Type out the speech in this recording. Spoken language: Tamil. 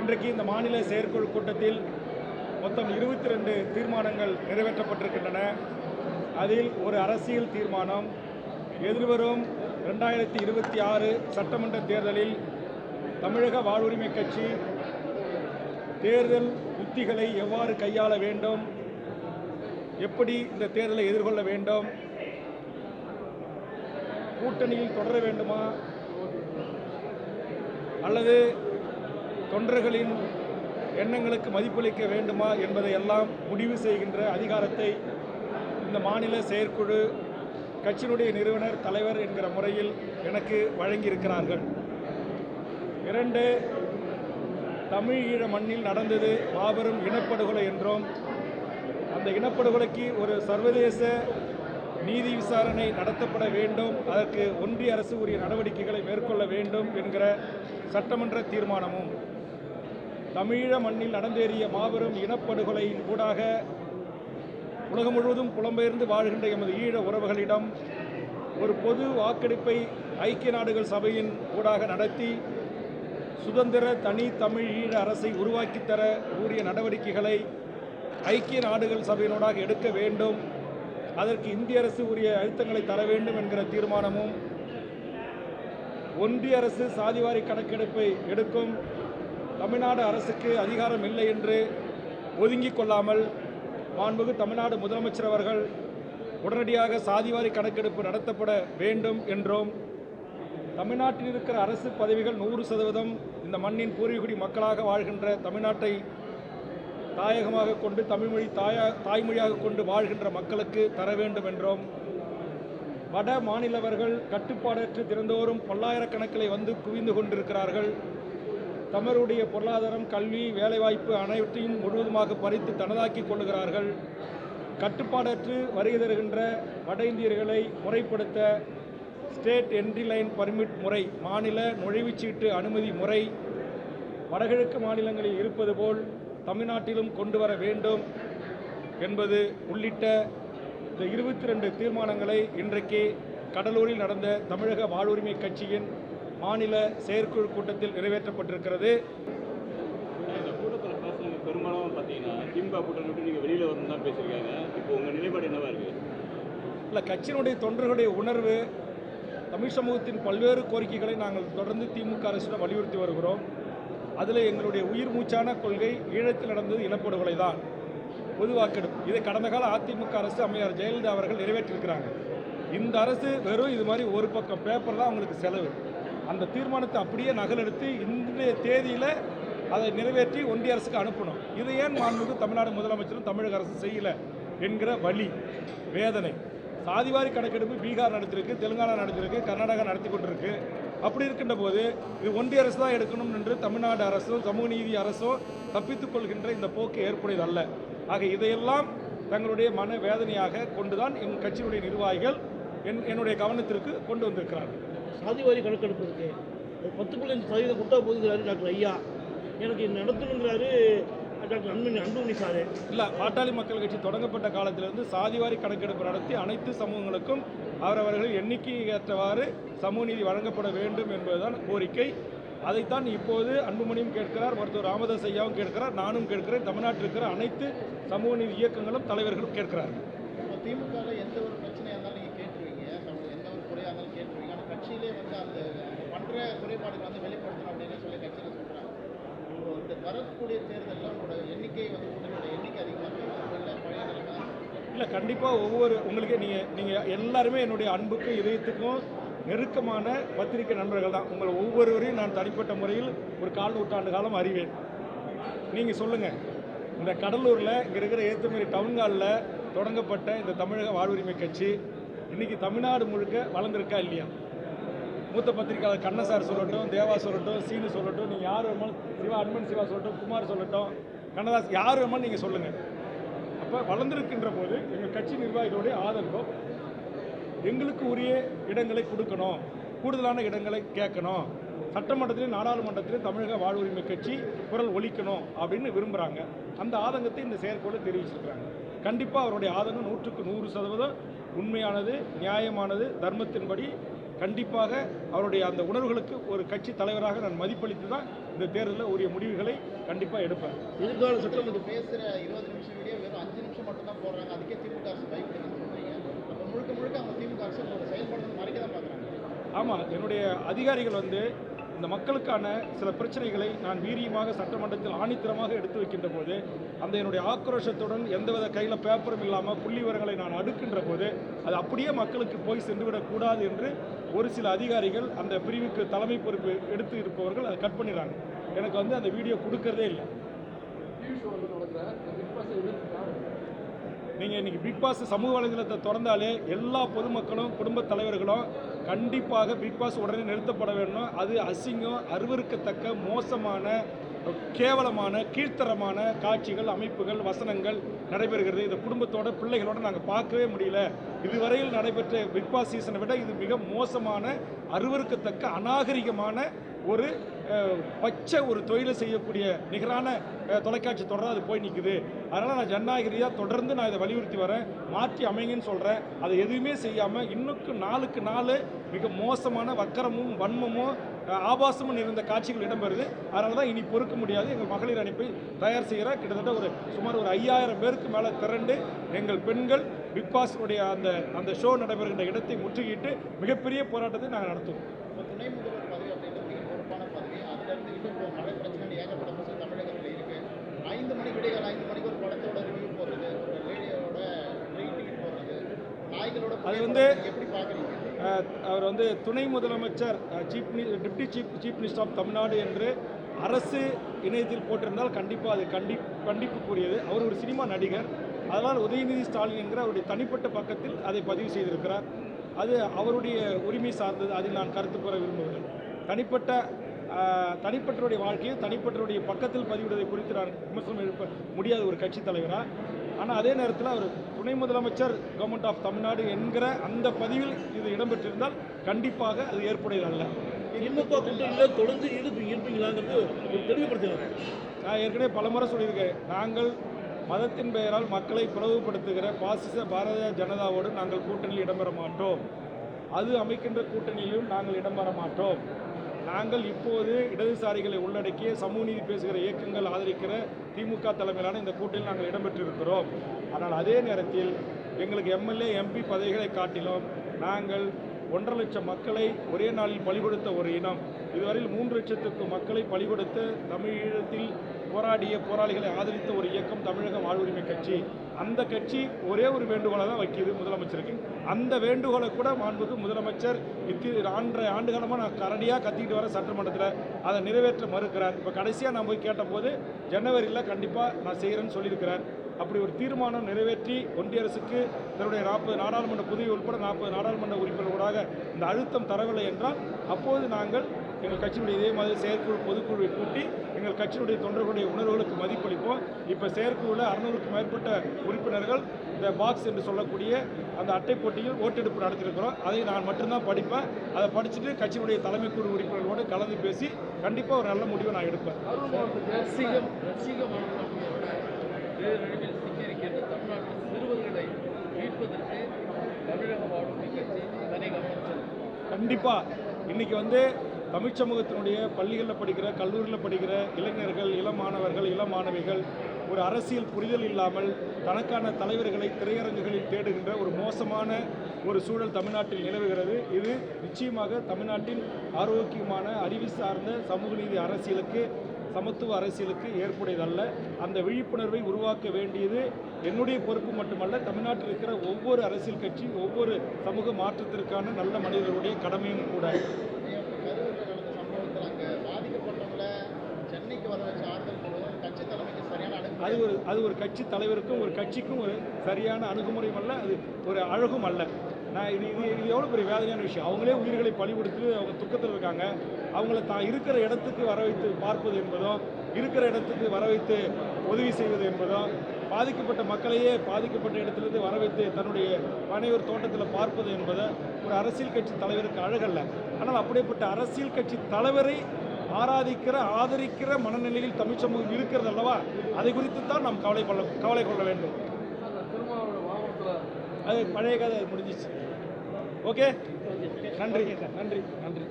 இன்றைக்கு இந்த மாநில செயற்குழு கூட்டத்தில் மொத்தம் இருபத்தி ரெண்டு தீர்மானங்கள் நிறைவேற்றப்பட்டிருக்கின்றன. அதில் ஒரு அரசியல் தீர்மானம். எதிர்வரும் ரெண்டாயிரத்தி இருபத்தி ஆறு சட்டமன்ற தேர்தலில் தமிழக வாழ்வுரிமை கட்சி தேர்தல் உத்திகளை எவ்வாறு கையாள வேண்டும்? எப்படி இந்த தேர்தலை எதிர்கொள்ள வேண்டும்? கூட்டணியில் தொடர வேண்டுமா? அல்லது தொண்டர்களின் எண்ணங்களுக்கு மதிப்பளிக்க வேண்டுமா என்பதை எல்லாம் முடிவு செய்கின்ற அதிகாரத்தை இந்த மாநில செயற்குழு கட்சியினுடைய நிறுவனர் தலைவர் என்கிற முறையில் எனக்கு வழங்கியிருக்கிறார்கள். இரண்டு தமிழ் ஈழ மண்ணில் நடந்தது மாபெரும் இனப்படுகொலை என்றும். அந்த இனப்படுகொலைக்கு ஒரு சர்வதேச நீதி விசாரணை நடத்தப்பட வேண்டும். அதற்கு ஒன்றிய அரசு உரிய நடவடிக்கைகளை மேற்கொள்ள வேண்டும் என்கிற சட்டமன்ற தீர்மானமும் தமிழீழ மண்ணில் நடந்தேறிய மாபெரும் இனப்படுகொலையின் ஊடாக உலகம் முழுவதும் புலம்பெயர்ந்து வாழ்கின்ற எமது ஈழ உறவுகளிடம் ஒரு பொது வாக்கெடுப்பை ஐக்கிய நாடுகள் சபையின் ஊடாக நடத்தி சுதந்திர தனி தமிழ் ஈழ அரசை உருவாக்கித் தர கூடிய நடவடிக்கைகளை ஐக்கிய நாடுகள் சபையினூடாக எடுக்க வேண்டும். அதற்கு இந்திய அரசு உரிய அழுத்தங்களை தர வேண்டும் என்கிற தீர்மானமும் ஒன்றிய அரசு சாதிவாரி கணக்கெடுப்பை எடுக்கும் தமிழ்நாடு அரசுக்கு அதிகாரம் இல்லை என்று ஒதுங்கிக் கொள்ளாமல் மாண்புகு தமிழ்நாடு முதலமைச்சர் அவர்கள் உடனடியாக சாதிவாரி கணக்கெடுப்பு நடத்தப்பட வேண்டும் என்றும் தமிழ்நாட்டில் இருக்கிற அரசு பதவிகள் நூறு சதவீதம் இந்த மண்ணின் பூர்வீகுடி மக்களாக வாழ்கின்ற தமிழ்நாட்டை தாயகமாக கொண்டு தமிழ்மொழி தாயா தாய்மொழியாக கொண்டு வாழ்கின்ற மக்களுக்கு தர வேண்டும் என்றும் வட மாநிலவர்கள் கட்டுப்பாடற்று திறந்தோறும் பல்லாயிரக்கணக்கில் வந்து குவிந்து கொண்டிருக்கிறார்கள். தமிழருடைய பொருளாதாரம் கல்வி வேலைவாய்ப்பு அனைவற்றையும் முழுவதுமாக பறித்து தனதாக்கிக் கொள்ளுகிறார்கள். கட்டுப்பாடற்று வருகை தருகின்ற வட இந்தியர்களை முறைப்படுத்த ஸ்டேட் என்ட்ரி லைன் பர்மிட் முறை மாநில நுழைவுச்சீட்டு அனுமதி முறை வடகிழக்கு மாநிலங்களில் இருப்பது போல் தமிழ்நாட்டிலும் கொண்டு வர வேண்டும் என்பது உள்ளிட்ட இந்த இருபத்தி ரெண்டு தீர்மானங்களை இன்றைக்கு கடலூரில் நடந்த தமிழக வாழ்வுரிமை கட்சியின் மாநில செயற்குழு கூட்டத்தில் நிறைவேற்றப்பட்டிருக்கிறது. இந்த கூட்டத்தில் பேசுனது பெரும்பாலும் பார்த்தீங்கன்னா திமுக கூட்டணி விட்டு நீங்கள் வெளியில் வரணும் தான் பேசியிருக்காங்க. இப்போ உங்கள் நிலைப்பாடு என்னவா இருக்குது இல்லை கட்சியினுடைய தொண்டர்களுடைய உணர்வு தமிழ் சமூகத்தின் பல்வேறு கோரிக்கைகளை நாங்கள் தொடர்ந்து திமுக அரசிடம் வலியுறுத்தி வருகிறோம். அதில் எங்களுடைய உயிர் மூச்சான கொள்கை ஈழத்தில் நடந்தது இனப்படுகொலை தான். பொது வாக்கெடுப்பு. இதை கடந்த கால அதிமுக அரசு அம்மையார் ஜெயலலிதா அவர்கள் நிறைவேற்றியிருக்கிறாங்க. இந்த அரசு வெறும் இது மாதிரி ஒரு பக்கம் பேப்பர் தான் அவங்களுக்கு செலவு. அந்த தீர்மானத்தை அப்படியே நகலெடுத்து இன்றைய தேதியில் அதை நிறைவேற்றி ஒன்றிய அரசுக்கு அனுப்பணும். இதை ஏன் மாண்புக்கு தமிழ்நாடு முதலமைச்சரும் தமிழக அரசு செய்யலை என்கிற வழி வேதனை. சாதிவாரி கணக்கெடுப்பு பீகார் நடத்திருக்கு தெலுங்கானா நடத்திருக்கு கர்நாடகா நடத்தி கொண்டிருக்கு. அப்படி இருக்கின்ற போது இது ஒன்றிய அரசு தான் எடுக்கணும் என்று தமிழ்நாடு அரசும் சமூக நீதி அரசும் தப்பித்துக் கொள்கின்ற இந்த போக்கு ஏற்புடையது அல்ல ஆக இதையெல்லாம் தங்களுடைய மன வேதனையாக கொண்டுதான் எங்கள் கட்சியினுடைய நிர்வாகிகள் என் என்னுடைய கவனத்திற்கு கொண்டு வந்திருக்கிறார்கள். சாதிவாரி கணக்கெடுப்பு இருக்கு. பத்து புள்ளி அஞ்சு சதவீதம் கொடுத்தா போதுங்கிறாரு டாக்டர் ஐயா. எனக்கு இது நடத்தணுங்கிறாரு டாக்டர் அன்புமணி அன்புமணி சாரு. இல்லை பாட்டாளி மக்கள் கட்சி தொடங்கப்பட்ட காலத்திலிருந்து சாதிவாரி கணக்கெடுப்பு நடத்தி அனைத்து சமூகங்களுக்கும் அவரவர்கள் எண்ணிக்கைக்கு ஏற்றவாறு சமூக நீதி வழங்கப்பட வேண்டும் என்பதுதான் கோரிக்கை. அதைத்தான் இப்போது அன்புமணியும் கேட்கிறார் மருத்துவர் ராமதாஸ் ஐயாவும் கேட்கிறார் நானும் கேட்கிறேன். தமிழ்நாட்டில் இருக்கிற அனைத்து சமூக நீதி இயக்கங்களும் தலைவர்களும் கேட்கிறார்கள். திமுகவில் எந்த ஒரு பிரச்சனையாக இருந்தாலும் நீங்கள் கேட்டுருவீங்க அவங்க எந்த ஒரு குறையாக இருந்தாலும் கேட்டுருவீங்க ஆனால் கட்சியிலே வந்து அந்த பண்ணுற குறைபாடுகள் வந்து வெளிப்படுத்தணும் அப்படின்னு சொல்லி கட்சியில் சொல்கிறாங்க இந்த வரக்கூடிய தேர்தலில் உங்களோட எண்ணிக்கை வந்து கூட்டணியோட எண்ணிக்கை அதிகமாக இல்லை பழைய நிலைமை இல்லை கண்டிப்பாக ஒவ்வொரு உங்களுக்கு நீங்கள் நீங்கள் எல்லாருமே என்னுடைய அன்புக்கும் இதயத்துக்கும் நெருக்கமான பத்திரிகை நண்பர்கள் தான். உங்களை ஒவ்வொருவரையும் நான் தனிப்பட்ட முறையில் ஒரு கால் நூற்றாண்டு காலம் அறிவேன். நீங்கள் சொல்லுங்கள் இந்த கடலூரில் இங்கே இருக்கிற டவுன் ஹாலில் தொடங்கப்பட்ட இந்த தமிழக வாழ்வுரிமை கட்சி இன்றைக்கி தமிழ்நாடு முழுக்க வளர்ந்துருக்கா இல்லையா? மூத்த பத்திரிகையாளர் கண்ண சார் சொல்லட்டும் தேவா சொல்லட்டும் சீனு சொல்லட்டும் நீங்கள் யார் வேணுமாலும் சிவா அன்பன் சிவா சொல்லட்டும் குமார் சொல்லட்டும் கண்ணதாஸ் யார் வேணுமாலும் நீங்கள் சொல்லுங்கள் அப்போ வளர்ந்துருக்கின்ற போது எங்கள் கட்சி நிர்வாகிகளுடைய ஆதங்கம் எங்களுக்கு உரிய இடங்களை கொடுக்கணும் கூடுதலான இடங்களை கேட்கணும். சட்டமன்றத்திலையும் நாடாளுமன்றத்திலையும் தமிழக வாழ்வுரிமை கட்சி குரல் ஒழிக்கணும் அப்படின்னு விரும்புகிறாங்க அந்த ஆதங்கத்தை இந்த செயற்கோளை தெரிவிச்சிருக்கிறாங்க. கண்டிப்பாக அவருடைய ஆதங்கம் நூற்றுக்கு நூறு சதவீதம் உண்மையானது நியாயமானது தர்மத்தின்படி கண்டிப்பாக அவருடைய அந்த உணர்வுகளுக்கு ஒரு கட்சி தலைவராக நான் மதிப்பளித்து தான் இந்த தேர்தலில் உரிய முடிவுகளை கண்டிப்பாக எடுப்பேன். எதிர்கால சட்டமன்ற பேசுகிற இருபது நிமிஷம் வீடியோ வெறும் அஞ்சு நிமிஷம் மட்டும் தான் போடுறாங்க. அதுக்கே திமுக அரசு பயப்படுதுன்னு சொல்றீங்க. அப்போ முழுக்க முழுக்க அவங்க திமுக அரசு உங்களோட செயல்பாடு மறைக்க தான் பார்க்குறாங்க. ஆமாம் என்னுடைய அதிகாரிகள் வந்து இந்த மக்களுக்கான சில பிரச்சனைகளை நான் வீரியமாக சட்டமன்றத்தில் ஆணித்தரமாக எடுத்து வைக்கின்ற போது அந்த என்னுடைய ஆக்ரோஷத்துடன் எந்தவித கையில் பேப்பரும் இல்லாமல் புள்ளி விவரங்களை நான் அடுக்கின்ற போது அது அப்படியே மக்களுக்கு போய் சென்றுவிடக்கூடாது என்று ஒரு சில அதிகாரிகள் அந்த பிரிவுக்கு தலைமை பொறுப்பு எடுத்து இருப்பவர்கள் அதை கட் பண்ணிடுறாங்க. எனக்கு வந்து அந்த வீடியோ கொடுக்கறதே இல்லை. நீங்கள் இன்றைக்கி பிக் பாஸ் சமூக வலைதளத்தை திறந்தாலே எல்லா பொதுமக்களும் குடும்பத் தலைவர்களும் கண்டிப்பாக பிக் பாஸ் உடனே நிறுத்தப்பட வேண்டும். அது அசிங்கம் அருவருக்கத்தக்க மோசமான கேவலமான கீழ்த்தரமான காட்சிகள் அமைப்புகள் வசனங்கள் நடைபெறுகிறது. இந்த குடும்பத்தோட பிள்ளைகளோட நாங்கள் பார்க்கவே முடியல. இதுவரையில் நடைபெற்ற பிக் பாஸ் சீசனை விட இது மிக மோசமான அருவறுக்கத்தக்க அநாகரிகமான ஒரு பச்சை ஒரு தொழிலை செய்யக்கூடிய நிகரான தொலைக்காட்சி தொடராக அது போய் நிற்குது அதனால் நான் ஜனநாயக ரீதியாக தொடர்ந்து நான் இதை வலியுறுத்தி வரேன். மாற்றி அமைங்கன்னு சொல்கிறேன் அதை எதுவுமே செய்யாமல் இன்னுக்கு நாளுக்கு நாள் மிக மோசமான வக்கரமும் வன்மமும் ஆபாசமும் நிறைந்த காட்சிகள் இடம்பெறுது. அதனால தான் இனி பொறுக்க முடியாது. எங்கள் மகளிர் அணிப்பை தயார் செய்கிற கிட்டத்தட்ட ஒரு சுமார் ஒரு ஐயாயிரம் பேருக்கு மேலே திரண்டு எங்கள் பெண்கள் பிக் பாஸுடைய அந்த அந்த ஷோ நடைபெறுகின்ற இடத்தை முற்றுகையிட்டு மிகப்பெரிய போராட்டத்தை நாங்கள் நடத்துவோம். அது வந்து- அவர் வந்து துணை முதலமைச்சர் chief deputy chief chief minister of Tamil Nadu என்று அரசு இணையத்தில் போட்டிருந்தால் கண்டிப்பாக அது கண்டி கண்டிப்புக்குரியது. அவர் ஒரு சினிமா நடிகர். அதனால் உதயநிதி ஸ்டாலின் என்கிற அவருடைய தனிப்பட்ட பக்கத்தில் அதை பதிவு செய்திருக்கிறார். அது அவருடைய உரிமை சார்ந்தது. அதில் நான் கருத்து கூற விரும்பவில்லை தனிப்பட்ட அஹ், தனிப்பட்டவருடைய வாழ்க்கையை தனிப்பட்டவருடைய பக்கத்தில் பதிவிடுவதை குறித்து நான் விமர்சனம் எழுப்ப முடியாத ஒரு கட்சி தலைவராக ஆனால் அதே நேரத்தில் அவர் துணை முதலமைச்சர் கவர்மெண்ட் ஆஃப் தமிழ்நாடு என்கிற அந்த பதிவில் இது இடம்பெற்றிருந்தால் கண்டிப்பாக அது ஏற்புடையது அல்ல. திமுக கூட்டணியில் தொடர்ந்து இருப்பு இருப்பீங்களாங்கிறது ஒரு தெளிவுபடுத்துகிறாங்க நான் ஏற்கனவே பலமுறை சொல்லியிருக்கேன். நாங்கள் மதத்தின் பெயரால் மக்களை பிளவுபடுத்துகிற பாசிச பாரதிய ஜனதாவோடு நாங்கள் கூட்டணியில் இடம்பெற மாட்டோம். அது அமைக்கின்ற கூட்டணியிலும் நாங்கள் இடம்பெற மாட்டோம். நாங்கள் இப்போது இடதுசாரிகளை உள்ளடக்கிய சமூக நீதி பேசுகிற இயக்கங்கள் ஆதரிக்கிற திமுக தலைமையிலான இந்த கூட்டணியில் நாங்கள் இடம்பெற்றிருக்கிறோம். ஆனால் அதே நேரத்தில் எங்களுக்கு எம்எல்ஏ எம்பி பதவிகளை காட்டிலும் நாங்கள் ஒன்றரை லட்சம் மக்களை ஒரே நாளில் பலிகொடுத்த ஒரு இனம். இதுவரையில் மூன்று லட்சத்துக்கு மக்களை பலிகொடுத்த தமிழீழத்தில் போராடிய போராளிகளை ஆதரித்த ஒரு இயக்கம் தமிழக வாழ்வுரிமை கட்சி. அந்த கட்சி ஒரே ஒரு வேண்டுகோளை தான் வைக்கிது முதலமைச்சருக்கு. அந்த வேண்டுகோளை கூட மாண்புக்கு முதலமைச்சர் இத்தி ஆண்டரை ஆண்டுகாலமாக நான் கரடியாக கத்திக்கிட்டு வர சட்டமன்றத்தில் அதை நிறைவேற்ற மறுக்கிறார். இப்போ கடைசியாக நான் போய் கேட்டபோது ஜனவரியில் கண்டிப்பாக நான் செய்கிறேன்னு சொல்லியிருக்கிறார். அப்படி ஒரு தீர்மானம் நிறைவேற்றி ஒன்றிய அரசுக்கு தன்னுடைய நாற்பது நாடாளுமன்ற புதிய உட்பட நாற்பது நாடாளுமன்ற உறுப்பினர்களாக இந்த அழுத்தம் தரவில்லை என்றால் அப்போது நாங்கள் எங்கள் கட்சியினுடைய இதே மாதிரி செயற்குழு பொதுக்குழுவை கூட்டி எங்கள் கட்சியினுடைய தொண்டர்களுடைய உணர்வுகளுக்கு மதிப்பளிப்போம். இப்போ செயற்குழுவில் அறுநூறுக்கும் மேற்பட்ட உறுப்பினர்கள் இந்த பாக்ஸ் என்று சொல்லக்கூடிய அந்த அட்டை போட்டியில் ஓட்டெடுப்பு நடத்தியிருக்கிறோம். அதை நான் மட்டும்தான் படிப்பேன். அதை படிச்சுட்டு கட்சியினுடைய தலைமை குழு உறுப்பினர்களோடு கலந்து பேசி கண்டிப்பாக ஒரு நல்ல முடிவை நான் எடுப்பேன். கண்டிப்பாக இன்னைக்கு வந்து தமிழ் சமூகத்தினுடைய பள்ளிகளில் படிக்கிற கல்லூரியில் படிக்கிற இளைஞர்கள் இளம் மாணவர்கள் இளம் மாணவிகள் ஒரு அரசியல் புரிதல் இல்லாமல் தனக்கான தலைவர்களை திரையரங்குகளில் தேடுகின்ற ஒரு மோசமான ஒரு சூழல் தமிழ்நாட்டில் நிலவுகிறது. இது நிச்சயமாக தமிழ்நாட்டின் ஆரோக்கியமான அறிவு சார்ந்த சமூக நீதி அரசியலுக்கு சமத்துவ அரசியலுக்கு ஏற்புடையதல்ல. அந்த விழிப்புணர்வை உருவாக்க வேண்டியது என்னுடைய பொறுப்பு மட்டுமல்ல தமிழ்நாட்டில் இருக்கிற ஒவ்வொரு அரசியல் கட்சி ஒவ்வொரு சமூக மாற்றத்திற்கான நல்ல மனிதர்களுடைய கடமையும் கூட. அது ஒரு அது ஒரு கட்சி தலைவருக்கும் ஒரு கட்சிக்கும் ஒரு சரியான அணுகுமுறையும் அல்ல அது ஒரு அழகும் அல்ல. நான் இது இது இது எவ்வளோ பெரிய வேதனையான விஷயம். அவங்களே உயிர்களை பலி கொடுத்து அவங்க துக்கத்தில் இருக்காங்க. அவங்கள தான் இருக்கிற இடத்துக்கு வர வைத்து பார்ப்பது என்பதும் இருக்கிற இடத்துக்கு வர வைத்து உதவி செய்வது என்பதும் பாதிக்கப்பட்ட மக்களையே பாதிக்கப்பட்ட இடத்திலிருந்து வர வைத்து தன்னுடைய மனைவர் தோட்டத்தில் பார்ப்பது என்பது ஒரு அரசியல் கட்சி தலைவருக்கு அழகல்ல. ஆனால் அப்படிப்பட்ட அரசியல் கட்சி தலைவரை ஆராதிக்கிற ஆதரிக்கிற மனநிலையில் தமிழ் சமூகம் இருக்கிறது அல்லவா? அதை குறித்து தான் நாம் கவலை கொள்ள கவலை கொள்ள வேண்டும். அது பழைய கதை அது முடிஞ்சிச்சு. ஓகே? நன்றி நன்றி நன்றி.